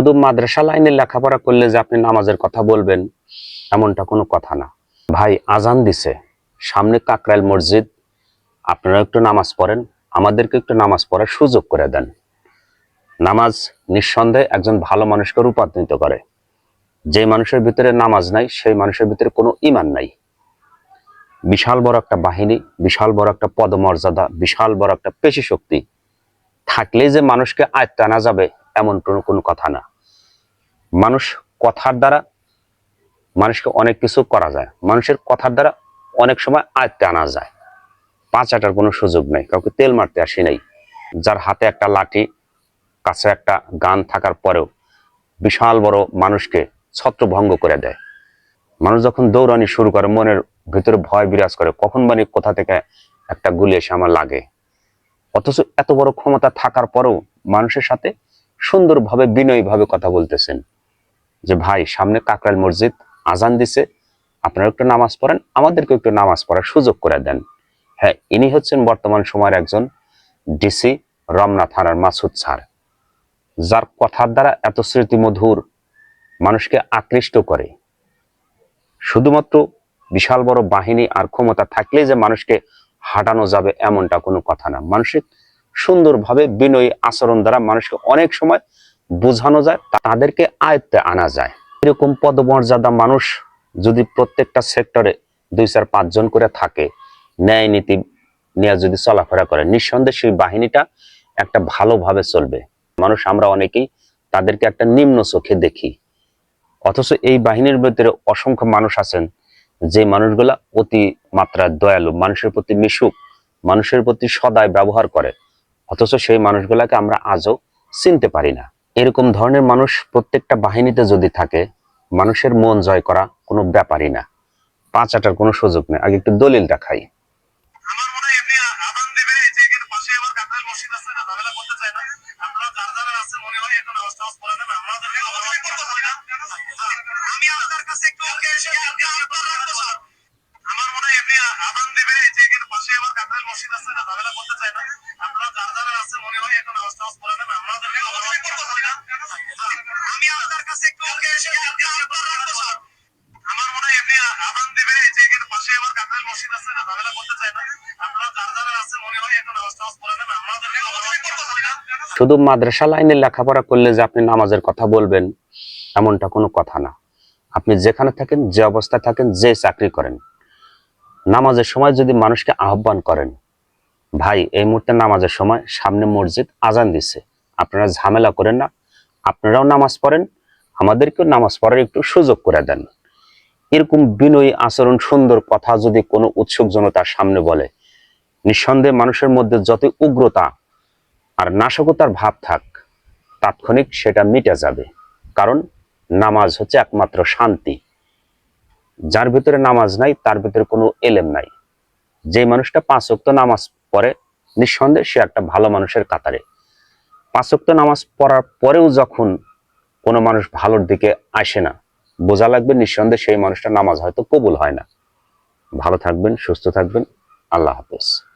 শুধু মাদ্রাসা লাইনে লেখাপড়া করলে যে আপনি নামাজের কথা বলবেন, এমনটা কোনো কথা না। ভাই আজান দিছে, সামনে কাকরাইল মসজিদ আপনারা একটু নামাজ পড়েন, আমাদেরকে একটু নামাজ পড়ার সুযোগ করে দেন। নামাজ নিঃসন্দেহে একজন ভালো মানুষকে রূপান্তরিত করে। যে মানুষের ভিতরে নামাজ নাই, সেই মানুষের ভিতরে কোনো ইমান নাই। বিশাল বড় একটা বাহিনী, বিশাল বড় একটা পদমর্যাদা, বিশাল বড় একটা পেশি শক্তি থাকলেই যে মানুষকে আয়ত্ত আনা যাবে, এমন কোনো কোনো কথা না। মানুষ কথার দ্বারা মানুষকে অনেক কিছু করা যায়। মানুষের কথার দ্বারা অনেক সময় আয়ত্তে আনা যায়। পাঁচ আটার কোনো সুযোগ নেই, কাউকে তেল মারতে আসি নাই। যার হাতে একটা লাঠি, কাছে একটা গান থাকার পরেও বিশাল বড় মানুষকে ছত্রভঙ্গ করে দেয়। মানুষ যখন দৌড়ানি শুরু করে, মনের ভিতরে ভয় বিরাজ করে, কখন মানে কোথা থেকে একটা গুলি এসে আমার লাগে। অথচ এত বড় ক্ষমতা থাকার পরেও মানুষের সাথে সুন্দরভাবে, বিনয়ীভাবে কথা বলতেছেন। যে ভাই, সামনে কাকরাইল মসজিদ আজান দিছে, আপনারা একটু নামাজ পড়েন আমাদেরকে একটু নামাজ পড়ার সুযোগ করে দেন। হ্যাঁ ইনি হচ্ছেন বর্তমান সময়ের একজন ডিসি রমনা থানার মাসুদ স্যার, যার কথার দ্বারা এত স্মৃতিমধুর মানুষকে আকৃষ্ট করে। শুধুমাত্র বিশাল বড় বাহিনী আর ক্ষমতা থাকলেই যে মানুষকে হাঁটানো যাবে এমনটা কোনো কথা না। মানুষের সুন্দরভাবে বিনয়ী আচরণ দ্বারা মানুষকে অনেক সময় বোঝানো যায় তাদেরকে আয়ত্তে আনা যায়। এরকম পদমর্যাদা মানুষ যদি প্রত্যেকটা সেক্টরে দুই চার পাঁচজন করে থাকে, ন্যায় নীতি নিয়ে যদি চলাফেরা করে, নিঃসন্দেহে সেই বাহিনীটা একটা ভালোভাবে চলবে। মানুষ আমরা অনেকেই তাদেরকে একটা নিম্ন চোখে দেখি। অথচ এই বাহিনীর ভিতরে অসংখ্য মানুষ আছেন, যে মানুষগুলা অতি মাত্রায় দয়ালু, মানুষের প্রতি মিশুক, মানুষের প্রতি সদায় ব্যবহার করে। অথচ সেই মানুষগুলাকে আমরা আজও চিনতে পারি না। এরকম ধরনের মানুষ প্রত্যেকটা বাহিনীতে যদি থাকে, মানুষের মন জয় করা কোনো ব্যাপারই না। পাঁচ আটার কোনো সুযোগ নেই। আগে একটু দলিল দেখাই। আমার মনে হয় শুধু মাদ্রাসা লাইনে লেখাপড়া করলে যে আপনি নামাজের কথা বলবেন, এমনটা কোনো কথা না। আপনি যেখানে থাকেন, যে অবস্থায় থাকেন, যে চাকরি করেন। নামাজের সময় যদি মানুষকে আহ্বান করেন, ভাই, এই মুহূর্তে নামাজের সময় সামনে মসজিদ আজান দিচ্ছে আপনারা ঝামেলা করেন না। আপনারাও নামাজ পড়েন আমাদেরকেও নামাজ পড়ার একটু সুযোগ করে দেন। এরকম বিনয়ী আচরণ, সুন্দর কথা যদি কোনো উৎসুক জনতার সামনে বলে, নিঃসন্দেহে মানুষের মধ্যে যত উগ্রতা আর নাশকতার ভাব থাক, তাৎক্ষণিক সেটা মিটে যাবে। কারণ নামাজ হচ্ছে একমাত্র শান্তি। যার ভিতরে নামাজ নাই, তার ভিতরে কোনো এলেম নাই। যে মানুষটা পাঁচ ওয়াক্ত নামাজ পড়ে, নিঃসন্দেহে সে একটা ভালো মানুষের কাতারে। পাঁচ ওয়াক্ত নামাজ পড়ার পরেও যখন কোনো মানুষ ভালোর দিকে আসে না। বোঝা লাগবে নিঃসন্দেহে সেই মানুষটা নামাজ হয়তো কবুল হয় না। ভালো থাকবেন, সুস্থ থাকবেন। আল্লাহ হাফেজ।